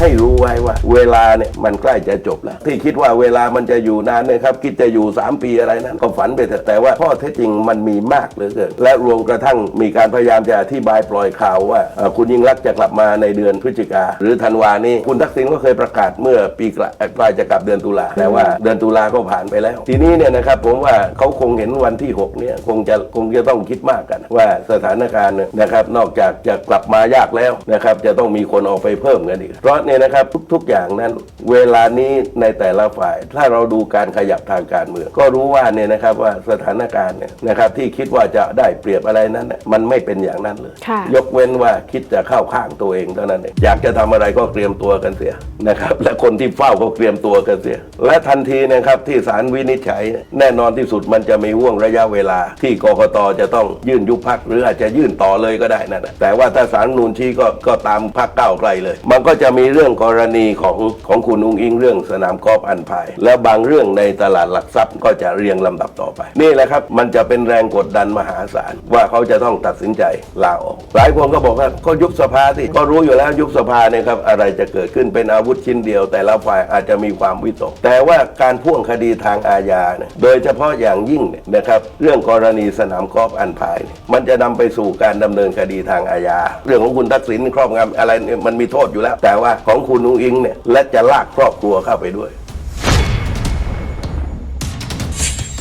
ให้รู้ไว้ว่า เวลาเนี่ยมันใกล้จะจบแล้ว ที่คิดว่าเวลามันจะอยู่นานนะครับ คิดจะอยู่ 3 ปีอะไรนั้นก็ฝันไปเถอะแต่ว่าข้อเท็จจริงมันมีมากเหลือเกินและรวมกระทั่งมีการพยายามจะอธิบายปล่อยข่าวว่าคุณยิ่งรักษจะกลับมาในเดือนพฤศจิกาหรือธันวานี้คุณทักษิณก็เคยประกาศเมื่อปีกลายจะกลับเดือนตุลาแต่ว่าเดือนตุลาก็ผ่านไปแล้ว ทีนี้เนี่ยนะครับผมว่าเขาคงเห็นวันที่6เนี่ยคงจะคงจะต้องคิดมากกัน ว่าสถานการณ์เนี่ยนะครับนอกจากจะกลับมายากแล้วนะครับจะต้องมีคนออกไปเพิ่มกันอีกเพราะเนี่ยนะครับทุก ๆอย่างนั้น เวลานี้ในแต่ละฝ่าย ถ้าเราดูการขยับทางการเมือง ก็รู้ว่าเนี่ยนะครับว่าสถานการณ์เนี่ยนะครับที่คิดว่าจะได้เปรียบอะไรนั้นน่ะมันไม่เป็นอย่างนั้นเลย ค่ะ ยกเว้นว่าคิดจะเข้าข้างตัวเองเท่านั้นเองอยากจะทำอะไรก็เตรียมตัวกันเสียนะครับและคนที่เฝ้าก็เตรียมตัวกันเสีย และทันทีนะครับที่ศาลวินิจฉัย แน่นอนที่สุดมันจะมีห่วงระยะเวลา ที่กกตจะต้องยื่นยุบพักหรืออาจจะยื่นต่อเลยก็ได้นั่นแหละแต่ว่าถ้าศาลนูนชี้ก็ก็ตามพักก้าวไกลเลย มันก็จะมีเรื่องื่องกรณีของของคุณอุ้งอิงเรื่องสนามกอล์ฟอันพาย และบางเรื่องในตลาดหลักทรัพย์ก็จะเรียงลำดับต่อไป นี่แหละครับ มันจะเป็นแรงกดดันมหาศาล ว่าเขาจะต้องตัดสินใจลาออก หลายคนก็บอกว่าก็ยุบสภาสิก็รู้อยู่แล้วยุบสภาเนี่ยครับอะไรจะเกิดขึ้นเป็นอาวุธชิ้นเดียว แต่ละฝ่ายอาจจะมีความวิตก แต่ว่าการพ่วงคดีทางอาญาเนี่ยโดยเฉพาะอย่างยิ่งเนี่ยนะครับเรื่องกรณีสนามกอล์ฟอันพาย มันจะนำไปสู่การดำเนินคดีทางอาญาเรื่องของคุณทักษิณครอบงำอะไรเนี่ยมันมีโทษอยู่แล้ว แต่ว่าของคุณนุงอิงเนี่ยและจะลากครอบครัวเข้าไปด้วย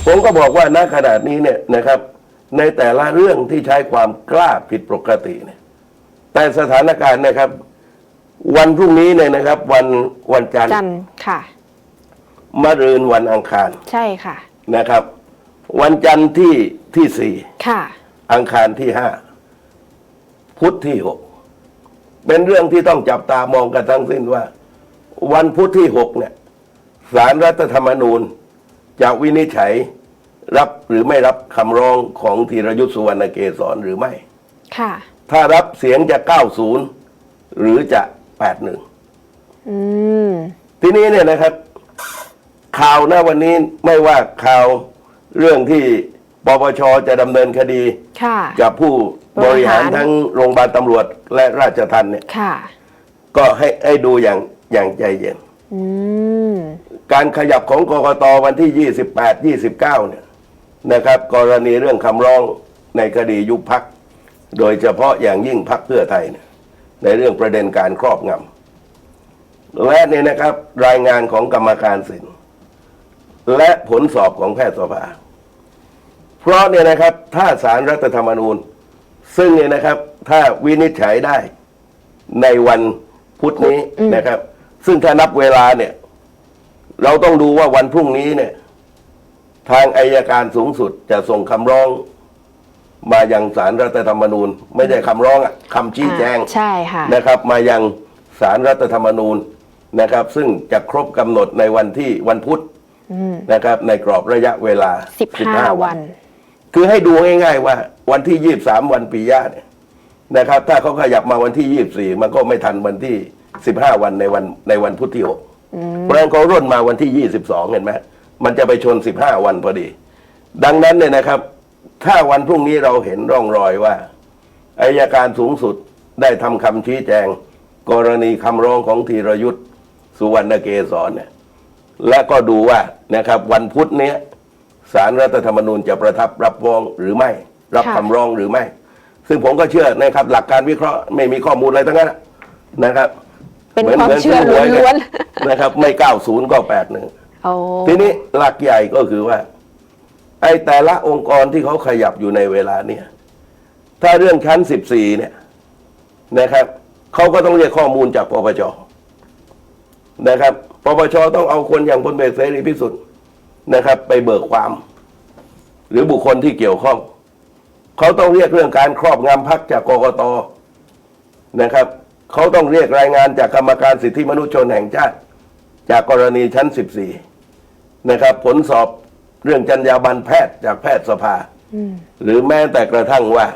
ผมก็บอกว่าณขนาดนี้เนี่ยนะครับ ในแต่ละเรื่องที่ใช้ความกล้าผิดปกติเนี่ยแต่สถานการณ์นะครับ วันพรุ่งนี้เนี่ยนะครับ วันวันจันทร์จันทร์ค่ะมะรืนวันอังคาร ใช่ค่ะ นะครับ วันจันทร์ที่ที่สี่ค่ะ อังคารที่ห้าพุธที่หก เป็นเรื่องที่ต้องจับตามองกันทั้งสิ้นว่า วันพุธที่หกเนี่ยสารรัฐธรรมนูญจะวินิจฉัยรับหรือไม่รับคำร้องของธีรยุทธสุวรรณเกษรหรือไม่ค่ะ ถ้ารับเสียงจะ 90 หรือจะ 81อืมทีนี้เนี่ยนะครับ ข่าวหน้าวันนี้ไม่ว่าข่าวเรื่องที่ ปปชจะดำเนินคดี ค่ะ กับผู้บบริริหาหารรทั้งโรงพยาบาลตำรวจและราชทัณฑ์เนี่ยค่ะ ก็ให้ให้ดูอย่างอย่างใจเย็น อืม การขยับของกกตวันที่ 28 29 เนี่ยนะครับ กรณีเรื่องคำร้องในคดียุบพัก โดยเฉพาะอย่างยิ่งพักเพื่อไทยเนี่ยในเรื่องประเด็นการครอบงำและเนี่ยนะครับรายงานของกรรมการสิน และผลสอบของแพทยสภา เพราะเนี่ยนะครับถ้าสารรัฐธรรมนูญ ซึ่งเนี่ยนะครับถ้าวินิจฉัยได้ในวันพุธนี้นะครับ ซึ่งถ้านับเวลาเนี่ย เราต้องดูว่าวันพรุ่งนี้เนี่ย ทางอายการสูงสุดจะส่งคำร้อง มายังสารรัฐธรรมนูญ ไม่ใช่คำร้องอะคำชี้แจงอ่าใช่ค่ะนะครับ มายังสารรัฐธรรมนูญนะครับ ซึ่งจะครบกำหนดในวันที่วันพุธนะครับ ในกรอบระยะเวลาสิบห้า15 วัน คือให้ดูง่ายๆว่า วันที่ยี่สามวันปียะเนี่ยนะครับ ถ้าเขาขยับมาวันที่ยี่สี่มันก็ไม่ทันวันที่สิบห้าวันในวันในวันพุธที่หกเพราะฉะนั้นเขาร่นมาวันที่ยี่สิบสองเห็นไหมมันจะไปชนสิบห้าวันพอดี ดังนั้นเนี่ยนะครับ ถ้าวันพรุ่งนี้เราเห็นร่องรอยว่าอายการสูงสุดได้ทำคำชี้แจง กรณีคำร้องของธีรยุทธ์สุวรรณเกษรเนี่ยและก็ดูว่านะครับวันพุธเนี้ย สารรัฐธรรมนูญจะประทับรับฟ้องหรือไม่ รับค่ะคำร้องหรือไม่ ซึ่งผมก็เชื่อนะครับ หลักการวิเคราะห์ไม่มีข้อมูลอะไรทั้งนั้นนะครับ เป็นหความหเชื่อซื้หยล้วนนะครับ ไม่เก้าศูนย์ก็แปดหนึ่งๆโอ้ทีนี้หลักใหญ่ก็คือว่า ไอ้แต่ละองค์กรที่เขาขยับอยู่ในเวลาเนี่ย ถ้าเรื่องชั้นสิบสี่เนี่ยนะครับเขาก็ต้องเรียกข้อมูลจากปปชนะครับปปชต้องเอาคนอย่างพลเอกเสรีพิสุทธิ์ นะครับ ไปเบิกความ หรือบุคคลที่เกี่ยวข้อง เขาต้องเรียกเรื่องการครอบงำพักจากกกตนะครับ เขาต้องเรียกรายงานจากกรรมการสิทธิมนุษยชนแห่งชาติ จากกรณีชั้น 14 นะครับ ผลสอบเรื่องจรรยาบรรณแพทย์จากแพทยสภา หรือแม้แต่กระทั่งว่า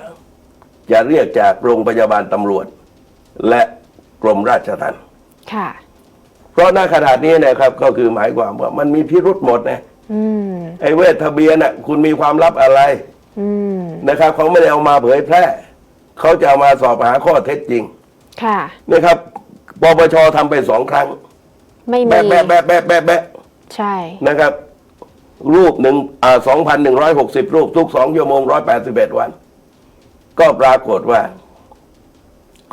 จะเรียกจากโรงพยาบาลตำรวจ และกรมราชทัณฑ์ค่ะเพราะหน้าขนาดนี้นะครับก็คือหมายความว่ามันมีพิรุษหมดนะ อืมไอ้เวททะเบียนน่ะคุณมีความลับอะไรอืมนะครับเขาไม่ได้เอามาเผยแพร่เขาจะเอามาสอบหาข้อเท็จจริงค่ะ นะครับปปปชทำไปสองครั้ง ไม่มีแบะแบะแบะแบะแบะแบะใช่ นะครับ รูปหนึ่งอ่าสองพันหนึ่งร้อยหกสิบรูป ทุกสองชั่วโมงร้อยแปดสิบเอ็ดวัน ก็ปรากฏว่า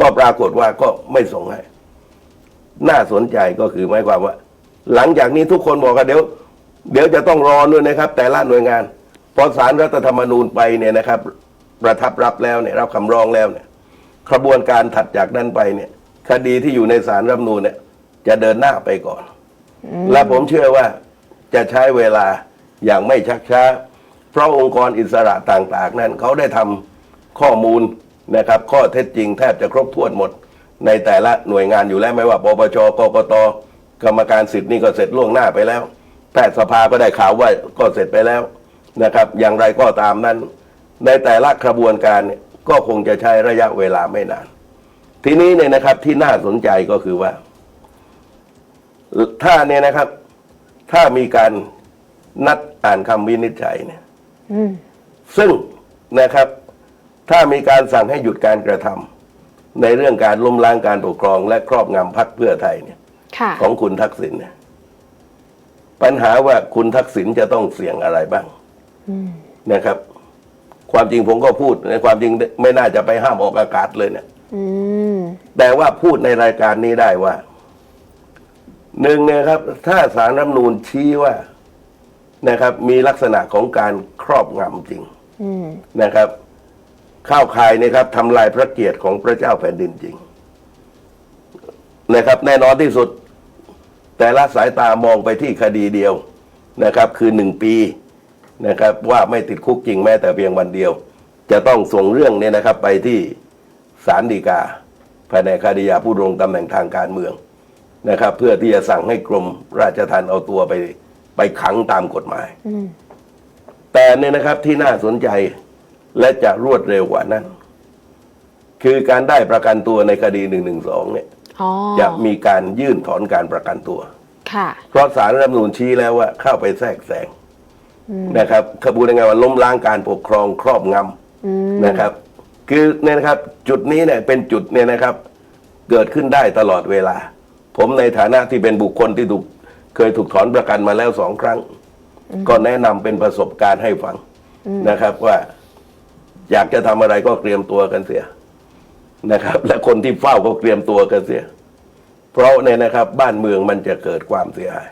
ก็ปรากฏว่าก็ไม่ส่งให้ น่าสนใจก็คือหมายความว่า หลังจากนี้ทุกคนบอกว่าเดี๋ยว เดี๋ยวจะต้องรอด้วยนะครับ แต่ละหน่วยงาน พอสารรัฐธรรมนูญไปเนี่ยนะครับ ประทับรับแล้วเนี่ยรับคำร้องแล้วเนี่ยกระบวนการถัดจากนั้นไปเนี่ย คดีที่อยู่ในสารรัฐธรรมนูญเนี่ย จะเดินหน้าไปก่อน และผมเชื่อว่าจะใช้เวลาอย่างไม่ชักช้า เพราะองค์กรอิสระต่างๆ นั้นเขาได้ทำข้อมูลนะครับ ข้อเท็จจริงแทบจะครบถ้วนหมด ในแต่ละหน่วยงานอยู่แล้วไม่ว่าปปชกกตกรรมการสิทธิ์นี่ก็เสร็จล่วงหน้าไปแล้ว แพทยสภาก็ได้ข่าวว่าก็เสร็จไปแล้วนะครับ อย่างไรก็ตามนั้น ในแต่ละกระบวนการเนี่ยก็คงจะใช้ระยะเวลาไม่นาน ทีนี้เนี่ยนะครับที่น่าสนใจก็คือว่า ถ้าเนี่ยนะครับ ถ้ามีการนัดอ่านคำวินิจฉัยเนี่ยอืมซึ่งนะครับ ถ้ามีการสั่งให้หยุดการกระทำในเรื่องการล้มล้างการปกครอง และครอบงำพรรคเพื่อไทยเนี่ยค่ะของคุณทักษิณเนี่ย ปัญหาว่าคุณทักษิณจะต้องเสี่ยงอะไรบ้างนะครับ ความจริงผมก็พูดในความจริงไม่น่าจะไปห้ามออกอากาศเลยเนี่ยอืมแต่ว่าพูดในรายการนี้ได้ว่าหนึ่งเนยครับ ถ้าสารรัฐธรรมนูญชี้ว่านะครับ มีลักษณะของการครอบงำจริงอืมนะครับเข้าข่ายนะครับทำลายพระเกียรติของพระเจ้าแผ่นดินจริงนะครับ แน่นอนที่สุด แต่ละสายตามองไปที่คดีเดียวนะครับ คือหนึ่งปีนะครับว่าไม่ติดคุกจริงแม้แต่เพียงวันเดียว จะต้องส่งเรื่องเนี่ยนะครับไปที่ศาลฎีกาภายในคดียาผู้ดำรงตำแหน่งทางการเมืองนะครับ เพื่อที่จะสั่งให้กรมราชทัณฑ์เอาตัวไปไปขังตามกฎหมายอืมแต่เนี่ยนะครับที่น่าสนใจและจะรวดเร็วกว่านั้น คือการได้ประกันตัวในคดีหนึ่งหนึ่งสองเนี่ยอ๋อ จะมีการยื่นถอนการประกันตัวค่ะเพราะสารรัฐธรรมนูญชี้แล้วว่าเข้าไปแทรกแซงนะครับขบวนการว่าล้มล้างการปกครองครอบงอืมำนะครับ คือเนี่ยนะครับจุดนี้เนี่ยเป็นจุดเนี่ยนะครับ เกิดขึ้นได้ตลอดเวลา ผมในฐานะที่เป็นบุคคลที่ถูกเคยถูกถอนประกันมาแล้วสองครั้ง ก็แนะนำเป็นประสบการณ์ให้ฟังนะครับว่า อยากจะทำอะไรก็เตรียมตัวกันเสีย นะครับ และคนที่เฝ้าก็เตรียมตัวกันเสีย เพราะเนี่ยนะครับ บ้านเมืองมันจะเกิดความเสียหาย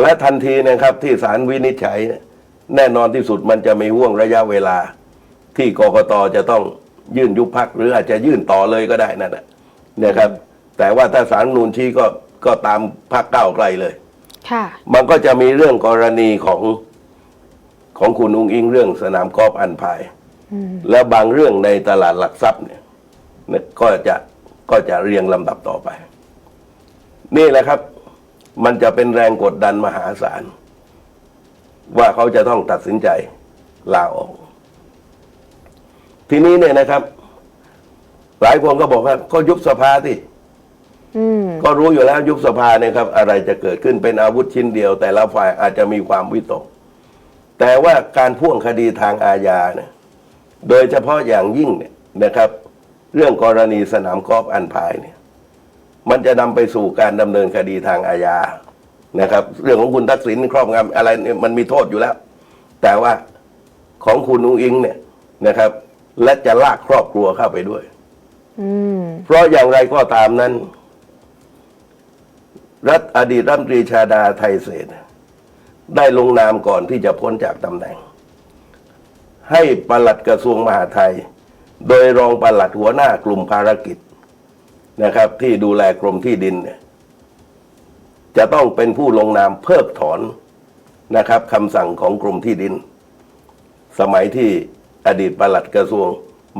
และทันทีนะครับที่ศาลวินิจฉัยเนี่ยแน่นอนที่สุดมันจะมีห่วงระยะเวลา ที่กกตจะต้องยื่นยุบพักหรืออาจจะยื่นต่อเลยก็ได้นั่นนะนะครับ แต่ว่าถ้าศาลรัฐธรรมนูนชี้ก็ก็ตามพักเก้าวไกลเลยค่ะมันก็จะมีเรื่องกรณีของของคุณอุ้งอิงเรื่องสนามกอล์ฟอันพาย และบางเรื่องในตลาดหลักทรัพย์เนี่ยเนี่ย ก็จะก็จะเรียงลำดับต่อไป นี่แหละครับ มันจะเป็นแรงกดดันมหาศาล ว่าเขาจะต้องตัดสินใจลาออก ทีนี้เนี่ยนะครับ หลายคนก็บอกว่าก็ยุบสภาที่อืมก็รู้อยู่แล้วยุบสภาเนี่ยครับ อะไรจะเกิดขึ้นเป็นอาวุธชิ้นเดียว แต่ละฝ่ายอาจจะมีความวิตก แต่ว่าการพ่วงคดีทางอาญาเนี่ยโดยเฉพาะอย่างยิ่งเนี่ยนะครับ เรื่องกรณีสนามกอล์ฟอันพายเนี่ย มันจะนำไปสู่การดำเนินคดีทางอาญานะครับ เรื่องของคุณทักษิณครอบงำอะไรเนี่ยมันมีโทษอยู่แล้ว แต่ว่าของคุณนุงอิงเนี่ยนะครับ และจะลากครอบครัวเข้าไปด้วยอืมเพราะอย่างไรก็ตามนั้น รัฐอดีตรัฐมนตรีชาดาไทยเศรษฐ์ได้ลงนามก่อนที่จะพ้นจากตำแหน่ง ให้ปลัดกระทรวงมหาดไทย โดยรองปลัดหัวหน้ากลุ่มภารกิจนะครับ ที่ดูแลกรมที่ดินเนี่ยจะต้องเป็นผู้ลงนามเพิกถอนนะครับคำสั่งของกรมที่ดิน สมัยที่อดีตปลัดกระทรวง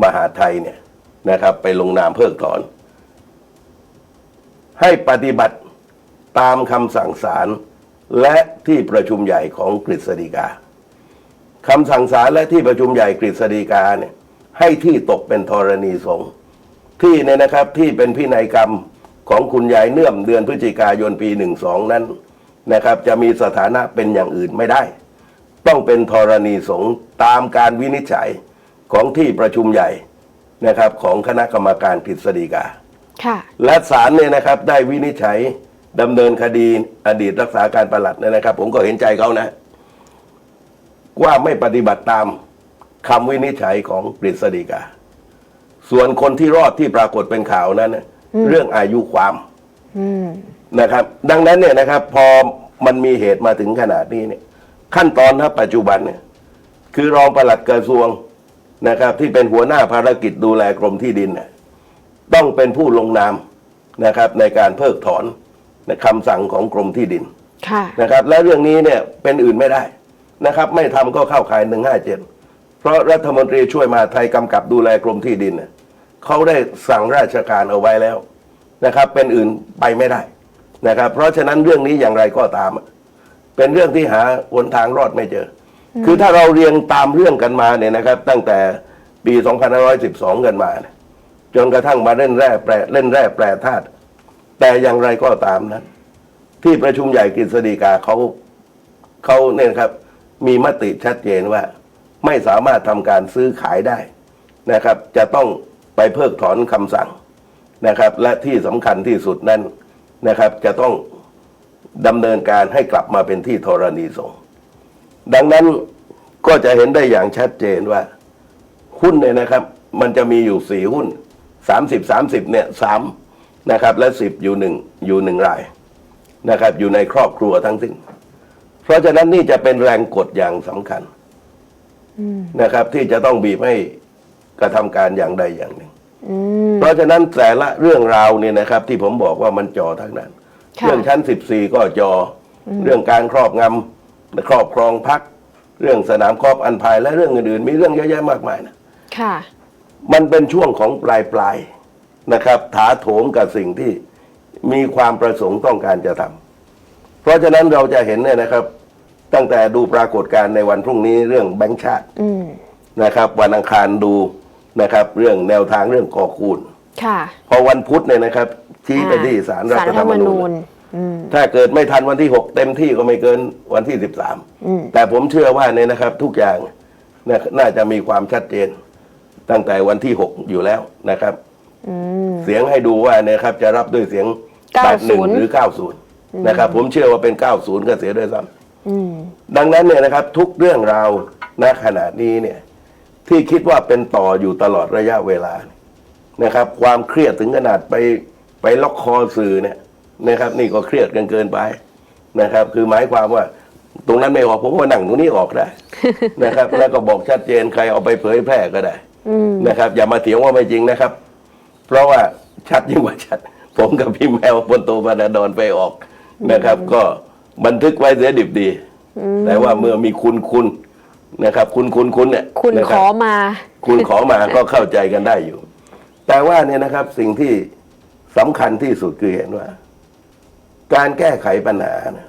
มหาดไทยเนี่ยนะครับ ไปลงนามเพิกถอน ให้ปฏิบัติตามคำสั่งศาลและที่ประชุมใหญ่ของกฤษฎีกาคำสั่งศาลและที่ประชุมใหญ่กฤษฎีกาเนี่ย ให้ที่ตกเป็นธรณีสงฆ์ที่เนี่ยนะครับที่เป็นพินัยกรรมของคุณยายเนื่อมเดือนพฤศจิกายนปีหนึ่งสองนั้นนะครับจะมีสถานะเป็นอย่างอื่นไม่ได้ ต้องเป็นธรณีสงฆ์ตามการวินิจฉัยของที่ประชุมใหญ่นะครับของคณะกรรมการกฤษฎีกาค่ะและศาลเนี่ยนะครับได้วินิจฉัยดำเนินคดีอดีตรักษาการปลัดเนี่ยนะครับ ผมก็เห็นใจเขานะ ว่าไม่ปฏิบัติตาม คำวินิจฉัยของกฤษฎีกา ส่วนคนที่รอดที่ปรากฏเป็นข่าวนั้นน่ะเรื่องอายุความอืมนะครับ ดังนั้นเนี่ยนะครับ พอมันมีเหตุมาถึงขนาดนี้เนี่ย ขั้นตอนณปัจจุบันเนี่ย คือรองปลัดกระทรวงนะครับ ที่เป็นหัวหน้าภารกิจดูแลกรมที่ดินเนี่ยต้องเป็นผู้ลงนามนะครับ ในการเพิกถอนคำสั่งของกรมที่ดินค่ะนะครับ และเรื่องนี้เนี่ยเป็นอื่นไม่ได้นะครับ ไม่ทำก็เข้าข่ายหนึ่งห้าเจ็ดเพ ราะรัฐมนตรีช่วยมาไทยกำกับดูแลกรมที่ดินเขาได้สั่งราชการเอาไว้แล้วนะครับ เป็นอื่นไปไม่ได้นะครับ เพราะฉะนั้นเรื่องนี้อย่างไรก็ตาม เป็นเรื่องที่หาหนทางรอดไม่เจอ คือถ้าเราเรียงตามเรื่องกันมาเนี่ยนะครับ ตั้งแต่ปี 2512 กันมานจนกระทั่งมาเล่นแร่แปรเล่นแร่แปรธาตุแต่อย่างไรก็ตามนั้น ที่ประชุมใหญ่กฤษฎีกาเขาเขาเนี่ยครับ มีมติชัดเจนว่า ไม่สามารถทำการซื้อขายได้นะครับ จะต้องไปเพิกถอนคำสั่งนะครับ และที่สำคัญที่สุดนั้นนะครับ จะต้องดำเนินการให้กลับมาเป็นที่ธรณีสงฆ์ดังนั้นก็จะเห็นได้อย่างชัดเจนว่า หุ้นเนี่ยนะครับ มันจะมีอยู่สี่หุ้นสามสิบสามสิบเนี่ยสามนะครับ และสิบอยู่หนึ่งอยู่หนึ่งรายนะครับ อยู่ในครอบครัวทั้งสิ้น เพราะฉะนั้นนี่จะเป็นแรงกดอย่างสำคัญ นะครับ ที่จะต้องบีบให้กระทำการอย่างใดอย่างหนึ่งอืมเพราะฉะนั้นแต่ละเรื่องราวเนี่ยนะครับ ที่ผมบอกว่ามันจอทั้งนั้นค่ะเรื่องชั้น14ก็จออเรื่องการครอบงำครอบครองพักเรื่องสนามกอล์ฟอันพายและเรื่องอื่นๆ มีเรื่องเยอะแยะมากมายนะค่ะ มันเป็นช่วงของปลายปลายๆนะครับ ถาโถมกับสิ่งที่มีความประสงค์ต้องการจะทำเพราะฉะนั้นเราจะเห็นเนี่ยนะครับ ตั้งแต่ดูปรากฏการณ์ในวันพรุ่งนี้เรื่องแบงค์ชาติอืมนะครับวันอังคารดูนะครับเรื่องแนวทางเรื่องก่อคูณค่ะพอวันพุธเนี่ยนะครับชี้ไปที่ศาลรัสารฐรัฐธรธรรรมมนูนูญญอืมถ้าเกิดไม่ทันวันที่หกเต็มที่ก็ไม่เกินวันที่สิบสามอืมแต่ผมเชื่อว่าเนี่ยนะครับ ทุกอย่างนะน่าจะมีความชัดเจน ตั้งแต่วันที่หกอยู่แล้วนะครับอืมเสียงให้ดูว่าเนี่ยครับ จะรับด้วยเสียง90 81หรือ90นะครับ ผมเชื่อว่าเป็น90ก็เสียด้วยซ้อืมำ ดังนั้นเนี่ยนะครับทุกเรื่องราวณขณะนี้เนี่ยที่คิดว่าเป็นต่ออยู่ตลอดระยะเวลาเนี่ยนะครับ ความเครียดถึงขนาดไปไปล็อกคอสื่อเนี่ยนะครับ นี่ก็เครียดกันเกินไปนะครับ คือหมายความว่าตรงนั้นไม่ออกผมก็นั่งตรงนี้ออกได้นะครับ แล้วก็บอกชัดเจนใครเอาไปเผยแพร่ก็ได้อืมนะครับ อย่ามาเถียงว่าไม่จริงนะครับ เพราะว่าชัดยิ่งกว่าชัด ผมกับพี่แมวบนโตบานาดอนไปออกนะครับ ก็ บันทึกไว้เสียดิบดี แต่ว่าเมื่อมีคุณคุณนะครับ คุณคุณคุณเนี่ยคุณนะขรับอมา คุณขอมาก็เข้าใจกันได้อยู่ แต่ว่าเนี่ยนะครับสิ่งที่สำคัญที่สุดคือเห็นว่า การแก้ไขปัญหานะ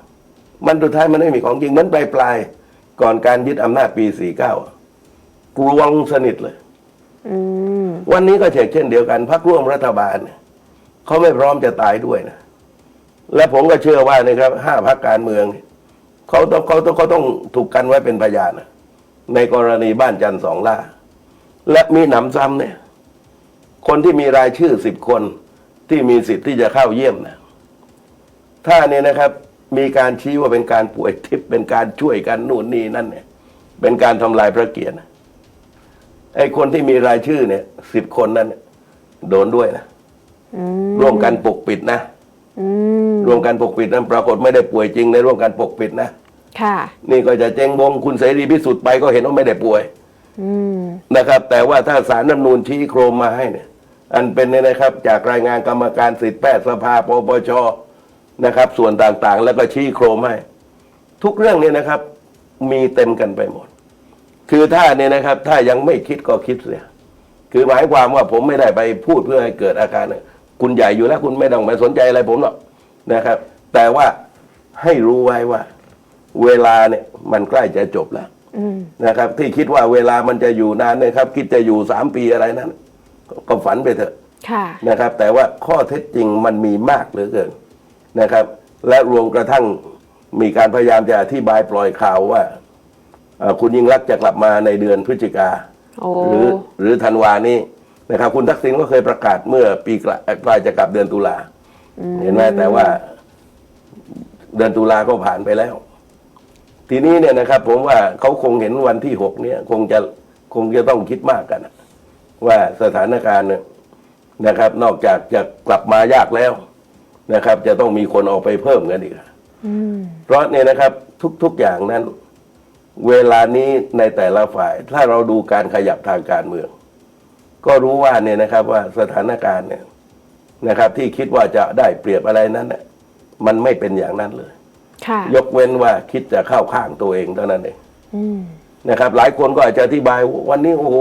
มันสุดท้ายมันไม่มีของจริงเหมือนปลายปลายๆก่อนการยึดอำนาจปี 49กลวงสนิทเลย อืมวันนี้ก็เช่นเช่นเดียวกันพรรคร่วมรัฐบาลเนี่ยเขาไม่พร้อมจะตายด้วยนะ และผมก็เชื่อว่านะครับห้าพรรคการเมืองเนี่ยเขาต้องเขาต้องเขาต้องถูกกันไว้เป็นพยานนะในกรณีบ้านจันทร์สองล่า และมีหนำซ้ำเนี่ย คนที่มีรายชื่อสิบคนที่มีสิทธิ์ที่จะเข้าเยี่ยมนะถ้าเนี่ยนะครับ มีการชี้ว่าเป็นการป่วยทิพย์เป็นการช่วยกันนู่นนี่นั่นเนี่ย เป็นการทำลายพระเกียรตินะไอ้คนที่มีรายชื่อเนี่ยสิบคนนั้นเนี่ยโดนด้วยนะอืมร่วมกันปกปิดนะอืม ร่วมกันปกปิดนั้นปรากฏไม่ได้ป่วยจริงในร่วมกันปกปิดนะค่ะ นี่ก็จะเจ๊งวงคุณเสรีพิสุทธิ์ไปก็เห็นว่าไม่ได้ป่วยอืมนะครับ แต่ว่าถ้าสารรัฐธรรมนูญชี้โครมมาให้เนี่ย อันเป็นเนี่ยนะครับ จากรายงานกรรมการสิทธิแพทยสภาปปชนะครับ ส่วนต่างๆ แล้วก็ชี้โครมให้ ทุกเรื่องเนี่ยนะครับ มีเต็มกันไปหมด คือถ้าเนี่ยนะครับ ถ้ายังไม่คิดก็คิดเสียคือหมายความว่าผมไม่ได้ไปพูดเพื่อให้เกิดอาการเนี่ย คุณใหญ่อยู่แล้วคุณไม่ต้องมาสนใจอะไรผมหรอกนะครับ แต่ว่าให้รู้ไว้ว่า เวลาเนี่ยมันใกล้จะจบแล้วอืมนะครับ ที่คิดว่าเวลามันจะอยู่นานนะครับ คิดจะอยู่สามปีอะไรนั้นก็ก็ฝันไปเถอะค่ะนะครับ แต่ว่าข้อเท็จจริงมันมีมากเหลือเกินนะครับ และรวมกระทั่งมีการพยายามจะอธิบายปล่อยข่าวว่าเอ่อคุณยิ่งรักษณ์จะกลับมาในเดือนพฤศจิกาโอ้หรือหรือธันวานี้ นะครับคุณทักษิณก็เคยประกาศเมื่อปีกลางกลายจะกลับเดือนตุลาเห็นไหมแต่ว่า เดือนตุลาก็ผ่านไปแล้ว ทีนี้เนี่ยนะครับ ผมว่าเขาคงเห็นวันที่หกเนี่ย คงจะคงจะต้องคิดมากกันนะว่าสถานการณ์เนี่ยนะครับ นอกจากจะกลับมายากแล้วนะครับ จะต้องมีคนออกไปเพิ่มกันอีกอืมเพราะเนี่ยนะครับ ทุกๆอย่างนั้น เวลานี้ในแต่ละฝ่าย ถ้าเราดูการขยับทางการเมือง ก็รู้ว่าเนี่ยนะครับว่าสถานการณ์เนี่ยนะครับ ที่คิดว่าจะได้เปรียบอะไรนั้นเนี่ยมันไม่เป็นอย่างนั้นเลยค่ะยกเว้นว่าคิดจะเข้าข้างตัวเองเท่านั้นเองอืมนะครับ หลายคนก็อาจจะอธิบายว่าวันนี้โอ้โห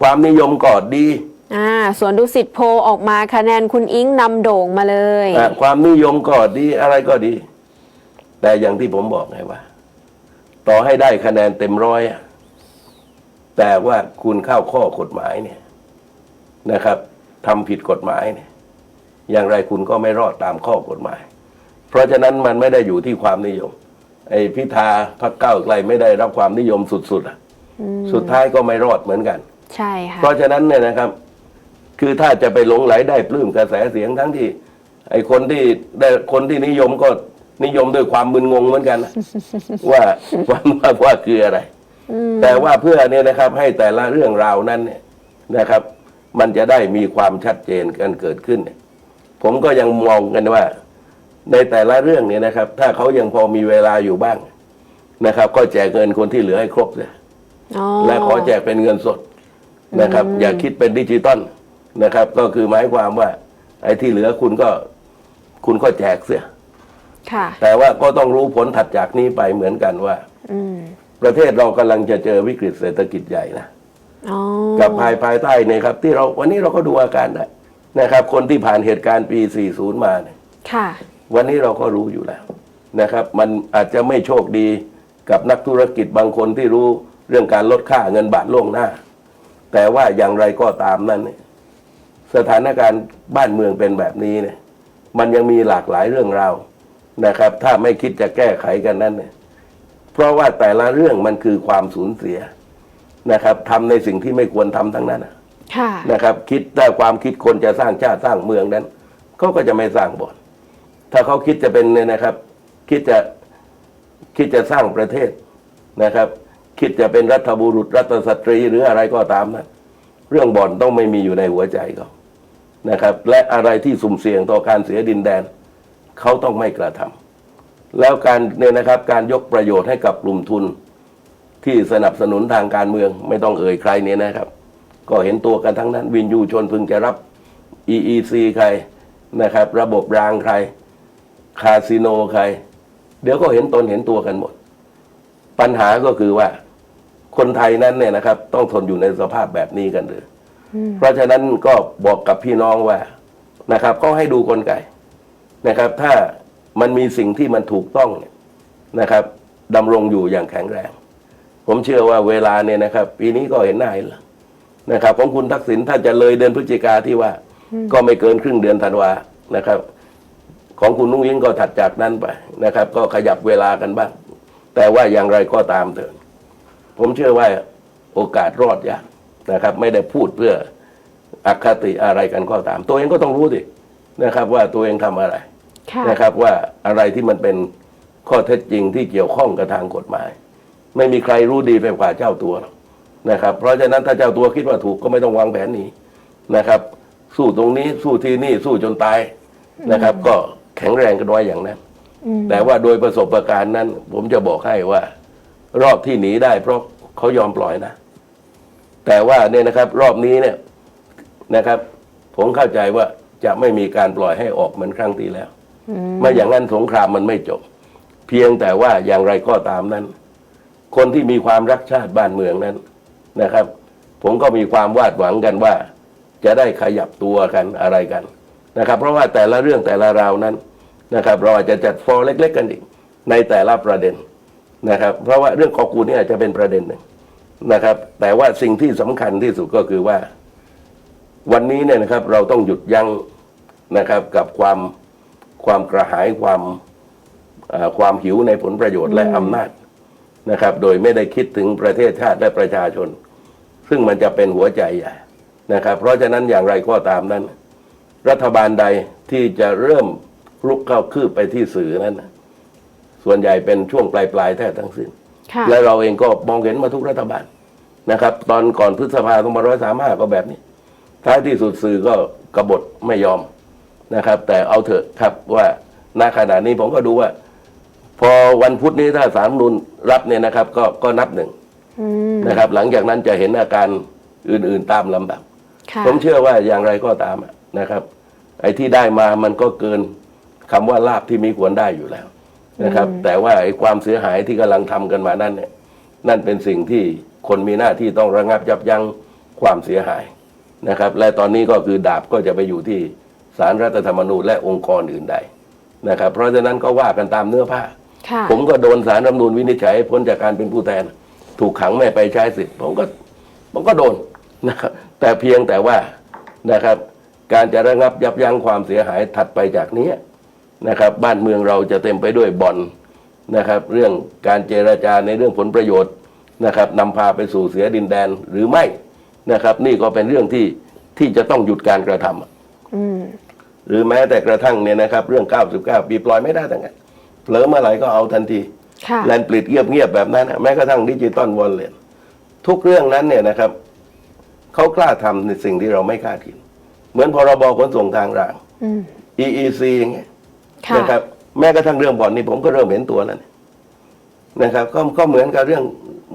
ความนิยมก็ดีอ่าส่วนดุสิตโพลออกมาคะแนนคุณอิงนำโด่งมาเลยอะความนิยมก็ดีอะไรก็ดี แต่อย่างที่ผมบอกไงว่า ต่อให้ได้คะแนนเต็มร้อยอะ แต่ว่าคุณเข้าข้อกฎหมายเนี่ยนะครับทำผิดกฎหมายเนี่ยอย่างไรคุณก็ไม่รอดตามข้อกฎหมาย เพราะฉะนั้นมันไม่ได้อยู่ที่ความนิยม ไอ้พิธาพักเก้าวไกลไม่ได้รับความนิยมสุดๆอะอืมสุดท้ายก็ไม่รอดเหมือนกัน ใช่ค่ะเพราะฉะนั้นเนี่ยนะครับ คือถ้าจะไปหลงไหลได้ปลื้มกระแสเสียงทั้งที่ ไอ้คนที่ได้คนที่นิยมก็นิยมด้วยความมึนงงเหมือนกันนะว่าว่าว่าว่าคืออะไรอืม แต่ว่าเพื่อเนี่ยนะครับให้แต่ละเรื่องราวนั้นเนี่ยนะครับ มันจะได้มีความชัดเจนกันเกิดขึ้นเนี่ยผมก็ยังมองกันว่า ในแต่ละเรื่องเนี่ยนะครับ ถ้าเขายังพอมีเวลาอยู่บ้างนะครับ ก็แจกเงินคนที่เหลือให้ครบเลยอ๋อและขอแจกเป็นเงินสดนะครับ อย่าคิดเป็นดิจิตอลนะครับ ก็คือหมายความว่า ไอ้ที่เหลือคุณก็คุณก็แจกเสียค่ะแต่ว่าก็ต้องรู้ผลถัดจากนี้ไปเหมือนกันว่า อืม ประเทศเรากำลังจะเจอวิกฤตเศรษฐกิจใหญ่นะอ๋อกับภายภายใต้เนี่ยครับ ที่เราวันนี้เราก็ดูอาการได้นะครับ คนที่ผ่านเหตุการณ์ปี 40 มาเนี่ยค่ะ วันนี้เราก็รู้อยู่แล้วนะครับ มันอาจจะไม่โชคดีกับนักธุรกิจบางคนที่รู้เรื่องการลดค่าเงินบาทล่วงหน้า แต่ว่าอย่างไรก็ตามนั้นเนี่ยสถานการณ์บ้านเมืองเป็นแบบนี้เนี่ยมันยังมีหลากหลายเรื่องราวนะครับ ถ้าไม่คิดจะแก้ไขกันนั้นเนี่ย เพราะว่าแต่ละเรื่องมันคือความสูญเสียนะครับทำในสิ่งที่ไม่ควรทำทั้งนั้นนะค่ะนะครับ คิดแต่ความคิดคนจะสร้างชาติสร้างเมืองนั้นเขาก็จะไม่สร้างบ่อนถ้าเขาคิดจะเป็นเนี่ยนะครับ คิดจะคิดจะสร้างประเทศนะครับ คิดจะเป็นรัฐบุรุษรัฐสตรีหรืออะไรก็ตามนะเรื่องบ่อนต้องไม่มีอยู่ในหัวใจเขานะครับ และอะไรที่สุ่มเสี่ยงต่อการเสียดินแดน เขาต้องไม่กระทำ แล้วการเนี่ยนะครับการยกประโยชน์ให้กับกลุ่มทุน ที่สนับสนุนทางการเมืองไม่ต้องเอ่ยใครเนี่ยนะครับ ก็เห็นตัวกันทั้งนั้น วินยูชนพึงจะรับ EEC ใครนะครับ ระบบรางใคร คาสิโนใคร เดี๋ยวก็เห็นตนเห็นตัวกันหมด ปัญหาก็คือว่าคนไทยนั้นเนี่ยนะครับ ต้องทนอยู่ในสภาพแบบนี้กันเลยอืมเพราะฉะนั้นก็บอกกับพี่น้องว่านะครับ ก็ให้ดูกลไกนะครับ ถ้า มันมีสิ่งที่มันถูกต้องเนี่ยนะครับดำรงอยู่อย่างแข็งแรง ผมเชื่อว่าเวลาเนี่ยนะครับ ปีนี้ก็เห็นหน้าเห็นหลังนะครับ ของคุณทักษิณถ้าจะเลยเดือนพฤศจิกาที่ว่า ก็ไม่เกินครึ่งเดือนธันวานะครับ ของคุณนุ้งยิงก็ถัดจากนั้นไปนะครับ ก็ขยับเวลากันบ้าง แต่ว่าอย่างไรก็ตามเถอะผมเชื่อว่าโอกาสรอดยากนะครับ ไม่ได้พูดเพื่ออคติอะไรกันก็ตาม ตัวเองก็ต้องรู้ดินะครับ ว่าตัวเองทำอะไรค่ะ นะครับว่าอะไรที่มันเป็นข้อเท็จจริงที่เกี่ยวข้องกับทางกฎหมาย ไม่มีใครรู้ดีไปกว่าเจ้าตัวหรอกนะครับ เพราะฉะนั้นถ้าเจ้าตัวคิดว่าถูกก็ไม่ต้องวางแผนหนี้นะครับ สู้ตรงนี้สู้ที่นี่สู้จนตายนะครับ ก็แข็งแรงกันไว้อย่างนั้นอืมแต่ว่าโดยประสบการณ์นั้น ผมจะบอกให้ว่า รอบที่หนีได้ เพราะเขายอมปล่อยนะ แต่ว่าเนี่ยนะครับ รอบนี้เนี่ยนะครับ ผมเข้าใจว่าจะไม่มีการปล่อยให้ออกเหมือนครั้งที่แล้วอืม ไม่อย่างนั้นสงครามมันไม่จบ เพียงแต่ว่าอย่างไรก็ตามนั้น คนที่มีความรักชาติบ้านเมืองนั้นนะครับ ผมก็มีความวาดหวังกันว่า จะได้ขยับตัวกันอะไรกันนะครับ เพราะว่าแต่ละเรื่องแต่ละราวนั้นนะครับ เราอาจจะจัดฟอร์เล็ก ๆ กันอีกในแต่ละประเด็นนะครับ เพราะว่าเรื่องกอกูนี่อาจจะเป็นประเด็นหนึ่งนะครับ แต่ว่าสิ่งที่สำคัญที่สุดก็คือว่า วันนี้เนี่ยนะครับ เราต้องหยุดยั้งนะครับกับความ ความกระหายความเอ่อความหิวในผลประโยชน์และอำนาจนะครับ โดยไม่ได้คิดถึงประเทศชาติและประชาชน ซึ่งมันจะเป็นหัวใจใหญ่นะครับ เพราะฉะนั้นอย่างไรก็ตามนั้น รัฐบาลใดที่จะเริ่มรุกเข้าคืบไปที่สื่อนั้นนะส่วนใหญ่เป็นช่วงปลายปลายๆแท้ทั้งสิ้นค่ะและเราเองก็มองเห็นมาทุกรัฐบาลนะครับ ตอนก่อนพฤษภาสองพันร้อยสามห้าก็แบบนี้ท้ายที่สุดสื่อก็กบฏไม่ยอม นะครับ แต่เอาเถอะครับว่าณขณะนี้ผมก็ดูว่า พอวันพุธนี้ถ้าสามนุนรับเนี่ยนะครับ ก็ก็นับหนึ่งอืมนะครับ หลังจากนั้นจะเห็นอาการอื่นๆตามลำดับค่ะผมเชื่อว่าอย่างไรก็ตามอะนะครับ ไอ้ที่ได้มามันก็เกินคำว่าลาบที่มีควรได้อยู่แล้วนะครับ แต่ว่าไอ้ความเสียหายที่กำลังทำกันมานั่นเนี่ยนั่นเป็นสิ่งที่คนมีหน้าที่ต้องระงับยับยั้งความเสียหายนะครับ และตอนนี้ก็คือดาบก็จะไปอยู่ที่ สารรัฐธรรมนูญและองค์กรอื่นใดนะครับเพราะฉะนั้นก็ว่ากันตามเนื้อผ้าค่ะผมก็โดนสารรัฐธรรมนูญวินิจฉัยให้พ้นจากการเป็นผู้แทน ถูกขังไม่ไปใช้สิทธิ์ผมก็ผมก็โดนนะครับแต่เพียงแต่ว่านะครับ การจะระงับยับยั้งความเสียหายถัดไปจากนี้นะครับ บ้านเมืองเราจะเต็มไปด้วยบ่อนนะครับ เรื่องการเจรจาในเรื่องผลประโยชน์นะครับนำพาไปสู่เสียดินแดนหรือไม่นะครับ นี่ก็เป็นเรื่องที่ที่จะต้องหยุดการกระทำอืม หรือแม้แต่กระทั่งเนี่ยนะครับ เรื่อง 99 ปีปล่อยไม่ได้ทั้งนั้นเผลอเมื่อไหร่ก็เอาทันทีค่ะแลนด์ปลิดเงียบๆแบบนั้นนะแม้กระทั่งดิจิตอลวอลเล็ตทุกเรื่องนั้นเนี่ยนะครับเขากล้าทำในสิ่งที่เราไม่คาดคิดเหมือนพรบขนส่งทางรางอืม EEC อย่างเงี้ยค่ะนะครับ แม้กระทั่งเรื่องบ่อนนี่ผมก็เริ่มเห็นตัวแล้วเนี่ยนะครับ ก็ก็เหมือนกับเรื่อง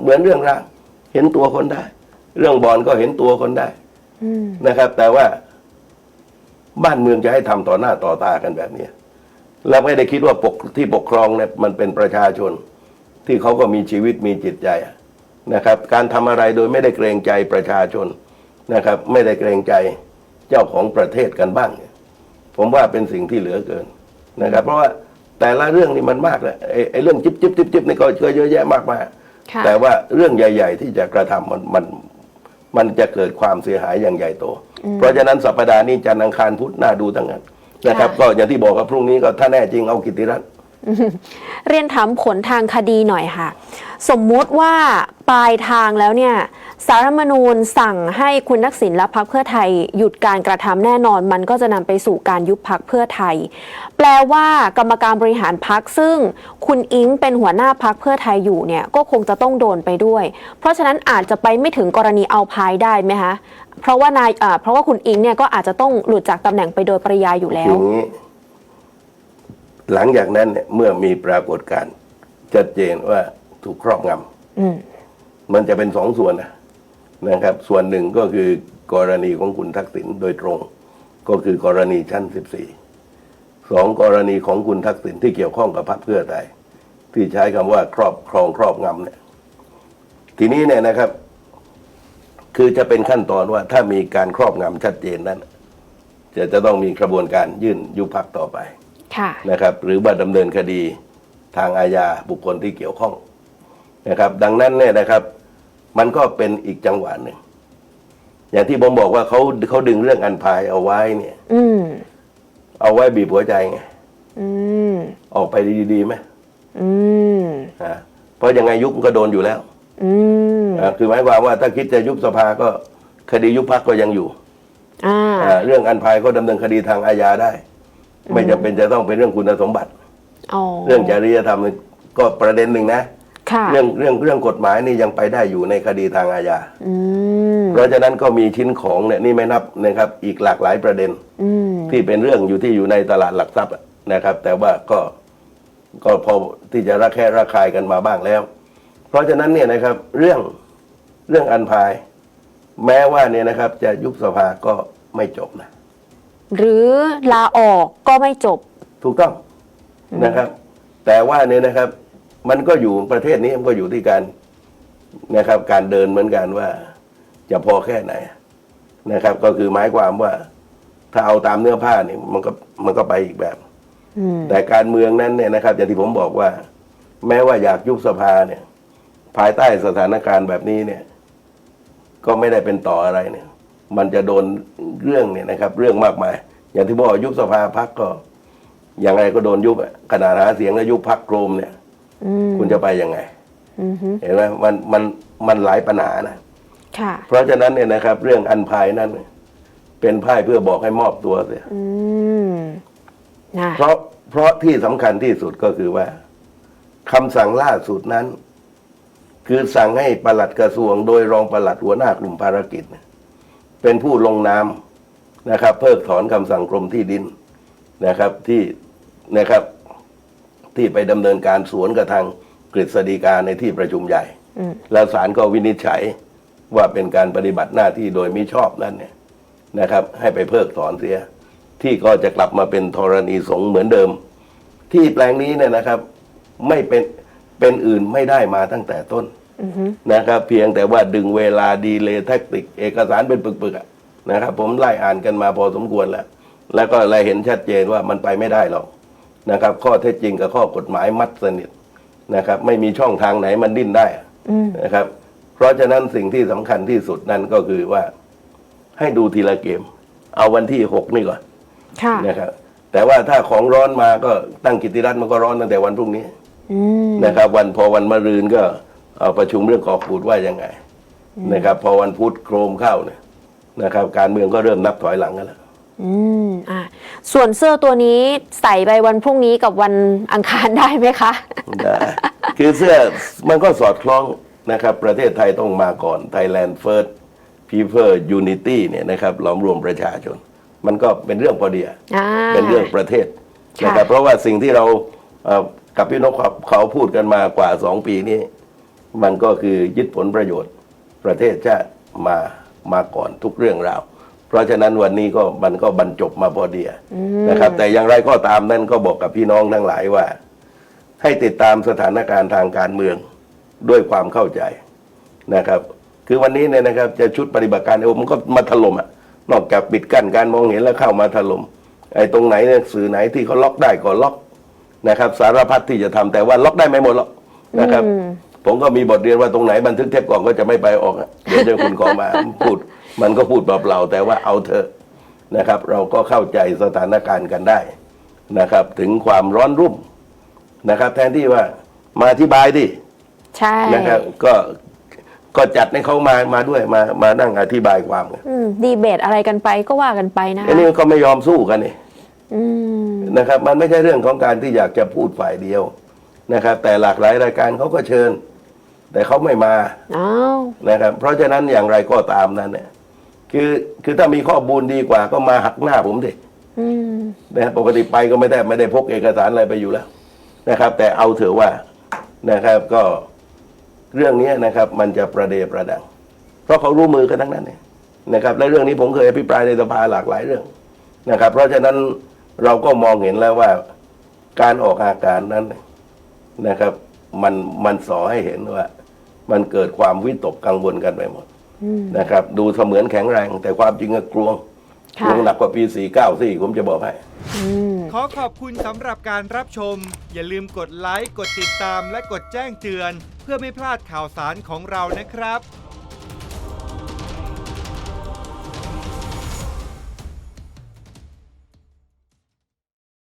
เหมือนเรื่องราง เห็นตัวคนได้ เรื่องบ่อนก็เห็นตัวคนได้อืมนะครับ แต่ว่า บ้านเมืองจะให้ทำต่อหน้าต่อตากันแบบนี้แล้วไม่ได้คิดว่าปกที่ปกครองเนี่ยมันเป็นประชาชน ที่เขาก็มีชีวิตมีจิตใจอะนะครับ การทำอะไรโดยไม่ได้เกรงใจประชาชนนะครับ ไม่ได้เกรงใจเจ้าของประเทศกันบ้างเนี่ยผมว่าเป็นสิ่งที่เหลือเกินนะครับ เพราะว่าแต่ละเรื่องนี่มันมากแล้วไอ้ไอ้เรื่องจิบจิบจิบจิบนี่ก็ก็เยอะแยะมากมายค่ะแต่ว่าเรื่องใหญ่ ๆ ที่จะกระทำมันมัน มันจะเกิดความเสียหายอย่างใหญ่โต เพราะฉะนั้นสัปดาห์นี้จันทร์อังคารพุธหน้าดูทั้งนั้นนะครับค่ะก็อย่างที่บอกว่าพรุ่งนี้ก็ถ้าแน่จริงเอากิตติรัตน์เรียนถามผลทางคดีหน่อยค่ะ สมมุติว่าปลายทางแล้วเนี่ย สารรัฐธรรมนูญสั่งให้คุณทักษิณและพรรคเพื่อไทยหยุดการกระทำแน่นอน มันก็จะนำไปสู่การยุบพักเพื่อไทย แปลว่ากรรมการบริหารพักซึ่งคุณอิงเป็นหัวหน้าพักเพื่อไทยอยู่เนี่ยก็คงจะต้องโดนไปด้วย เพราะฉะนั้นอาจจะไปไม่ถึงกรณีเอาพายได้ไหมคะเพราะว่านายเอ่อเพราะว่าคุณอิงเนี่ยก็อาจจะต้องหลุดจากตำแหน่งไปโดยปริยายอยู่แล้อวย่างนี้หลังจากนั้นเนี่ยเมื่อมีปรากฏการณ์ชัดเจนว่าถูกครอบงอืมำมันจะเป็นสองส่วนนะ นะครับ ส่วนหนึ่งก็คือกรณีของคุณทักษิณโดยตรง ก็คือกรณีชั้นสิบสี่สองกรณีของคุณทักษิณที่เกี่ยวข้องกับพรรคเพื่อไทยที่ใช้คำว่าครอบครองครอบงำเนี่ย ทีนี้เนี่ยนะครับ คือจะเป็นขั้นตอนว่าถ้ามีการครอบงำชัดเจนนั้น จะจะต้องมีกระบวนการยื่นยุบพักต่อไปค่ะนะครับ หรือว่าดำเนินคดีทางอาญาบุคคลที่เกี่ยวข้องนะครับ ดังนั้นเนี่ยนะครับ มันก็เป็นอีกจังหวะหนึ่ง อย่างที่ผมบอกว่าเขาเขาดึงเรื่องอันพายเอาไว้เนี่ย อืมเอาไว้บีบหัวใจไงอืมออกไปดีๆไหมอืมอ่าเพราะยังไงยุบมันก็โดนอยู่แล้ว อืมอ่าคือหมายความว่าถ้าคิดจะยุบสภาก็คดียุบพักก็ยังอยู่ อ่าอ่าเรื่องอันพายก็ดำเนินคดีทางอาญาได้ ไม่จำเป็นจะต้องเป็นเรื่องคุณสมบัติอ๋อเรื่องจริยธรรมนี่ก็ประเด็นหนึ่งนะค่ะ เรื่องเรื่องเรื่องกฎหมายนี่ยังไปได้อยู่ในคดีทางอาญาอืมเพราะฉะนั้นก็มีชิ้นของเนี่ยนี่ไม่นับนะครับ อีกหลากหลายประเด็นอืมที่เป็นเรื่องอยู่ที่อยู่ในตลาดหลักทรัพย์อะนะครับ แต่ว่าก็ก็พอที่จะระแคะระคายกันมาบ้างแล้ว เพราะฉะนั้นเนี่ยนะครับเรื่องเรื่องอันพาย แม้ว่าเนี่ยนะครับ จะยุบสภาก็ไม่จบนะหรือลาออกก็ไม่จบ ถูกต้องนะครับ แต่ว่าเนี่ยนะครับ มันก็อยู่ประเทศนี้มันก็อยู่ที่การนะครับ การเดินเหมือนกันว่า จะพอแค่ไหนนะครับ ก็คือหมายความว่า ถ้าเอาตามเนื้อผ้านี่มันก็มันก็ไปอีกแบบอืมแต่การเมืองนั้นเนี่ยนะครับ อย่างที่ผมบอกว่า แม้ว่าอยากยุบสภาเนี่ย ภายใต้สถานการณ์แบบนี้เนี่ย ก็ไม่ได้เป็นต่ออะไรเนี่ย มันจะโดนเรื่องเนี่ยนะครับ เรื่องมากมาย อย่างที่บอกยุบสภาพักก็ อย่างไรก็โดนยุบอะขนาดหาเสียงแล้วยุบพักโกรมเนี่ยอืม คุณจะไปยังไงอืมฮึเห็นไหมมันมันมันหลายปัญหานะค่ะเพราะฉะนั้นเนี่ยนะครับ เรื่องอันภายนั้นเนี่ยเป็นไพ่เพื่อบอกให้มอบตัวเสียอืมนะเพราะเพราะที่สำคัญที่สุดก็คือว่าคำสั่งล่าสุดนั้น คือสั่งให้ปลัดกระทรวง โดยรองปลัดหัวหน้ากลุ่มภารกิจเนี่ยเป็นผู้ลงนามนะครับ เพิกถอนคำสั่งกรมที่ดินนะครับ ที่นะครับ ที่ไปดำเนินการสวนกับทางกฤษฎีกาในที่ประชุมใหญ่อืมแล้วศาลก็วินิจฉัยว่าเป็นการปฏิบัติหน้าที่โดยมิชอบนั่นเนี่ยนะครับ ให้ไปเพิกถอนเสีย ที่ก็จะกลับมาเป็นธรณีสงฆ์เหมือนเดิม ที่แปลงนี้เนี่ยนะครับ ไม่เป็นเป็นอื่นไม่ได้มาตั้งแต่ต้นอือฮึนะครับ เพียงแต่ว่าดึงเวลาดีเลย์แทคติก เอกสารเป็นปึกๆอะนะครับ ผมไล่อ่านกันมาพอสมควรแล้ว แล้วก็เลยเห็นชัดเจนว่ามันไปไม่ได้หรอก นะครับ ข้อเท็จจริงกับข้อกฎหมายมัดสนิทนะครับ ไม่มีช่องทางไหนมันดิ้นได้อะอืมนะครับ เพราะฉะนั้นสิ่งที่สำคัญที่สุดนั่นก็คือว่า ให้ดูทีละเกม เอาวันที่หกนี่ก่อนค่ะนะครับ แต่ว่าถ้าของร้อนมาก็ตั้งกิจรัตน์มันก็ร้อนตั้งแต่วันพรุ่งนี้อืมนะครับ วันพอวันมะรืนก็เอาประชุมเรื่องกอบกูดว่ายังไง นะครับ พอวันพุธโครมเข้าเนี่ยนะครับ การเมืองก็เริ่มนับถอยหลังกันแล้ว อืมอะส่วนเสื้อตัวนี้ใส่ไปวันพรุ่งนี้กับวันอังคารได้ไหมคะ ได้คือเสื้อมันก็สอดคล้องนะครับ ประเทศไทยต้องมาก่อน Thailand First People Unity เนี่ยนะครับหลอมรวมประชาชน มันก็เป็นเรื่องพอดีอะอ่า เป็นเรื่องประเทศค่ะ นะครับเพราะว่าสิ่งที่เราเอ่อกับพี่นกเขาเขาพูดกันมากว่าสองปีนี้ มันก็คือยึดผลประโยชน์ประเทศชาติมามาก่อนทุกเรื่องราว เพราะฉะนั้นวันนี้ก็มันก็บรรจบมาพอดีอะนะครับ แต่อย่างไรก็ตามนั่นก็บอกกับพี่น้องทั้งหลายว่า ให้ติดตามสถานการณ์ทางการเมืองด้วยความเข้าใจนะครับ คือวันนี้เนี่ยนะครับ จะชุดปฏิบัติการโอ้มันก็มาถล่มอะนอกจากปิดกั้นการมองเห็นแล้วเข้ามาถล่มไอ้ตรงไหนเนี่ยสื่อไหนที่เขาล็อกได้ก็ล็อกนะครับ สารพัดที่จะทำแต่ว่าล็อกได้ไม่หมดหรอกนะครับอืมผมก็มีบทเรียนว่าตรงไหนบันทึกเทปก่อนก็จะไม่ไปออกอะเดี๋ยวเจอคุณขอมาพูด มันก็พูดเปล่าๆแต่ว่าเอาเถอะนะครับ เราก็เข้าใจสถานการณ์กันได้นะครับ ถึงความร้อนรุ่มนะครับ แทนที่ว่ามาอธิบายดิใช่นะครับ ก็ก็จัดให้เขามามาด้วยมามานั่งอธิบายความกันอืมดีเบตอะไรกันไปก็ว่ากันไปนะอันนี้ก็ไม่ยอมสู้กันนี่อืมนะครับ มันไม่ใช่เรื่องของการที่อยากจะพูดฝ่ายเดียวนะครับ แต่หลากหลายรายการเขาก็เชิญ แต่เขาไม่มาอ้าวนะครับ เพราะฉะนั้นอย่างไรก็ตามนั้นเนี่ย คือคือถ้ามีข้อมูลดีกว่าก็มาหักหน้าผมดิอืมนะปกติไปก็ไม่ได้ไม่ได้พกเอกสารอะไรไปอยู่แล้ว นะครับ แต่เอาเถอะว่านะครับ ก็เรื่องนี้นะครับ มันจะประเดประดัง เพราะเขารู้มือกันทั้งนั้นเนี่ยนะครับ และเรื่องนี้ผมเคยอภิปรายในสภาหลากหลายเรื่องนะครับ เพราะฉะนั้นเราก็มองเห็นแล้วว่าการออกอาการนั้นนะครับ มันมันสอให้เห็นว่า มันเกิดความวิตกกังวลกันไปหมดอืม นะครับ ดูเสมือนแข็งแรง แต่ความจริงก็กลวงกค่ะลวงหนักกว่าปี 49สี่ผมจะบอกให้อืมขอขอบคุณสำหรับการรับชม อย่าลืมกดไลค์ กดติดตาม และกดแจ้งเตือน เพื่อไม่พลาดข่าวสารของเรานะครับ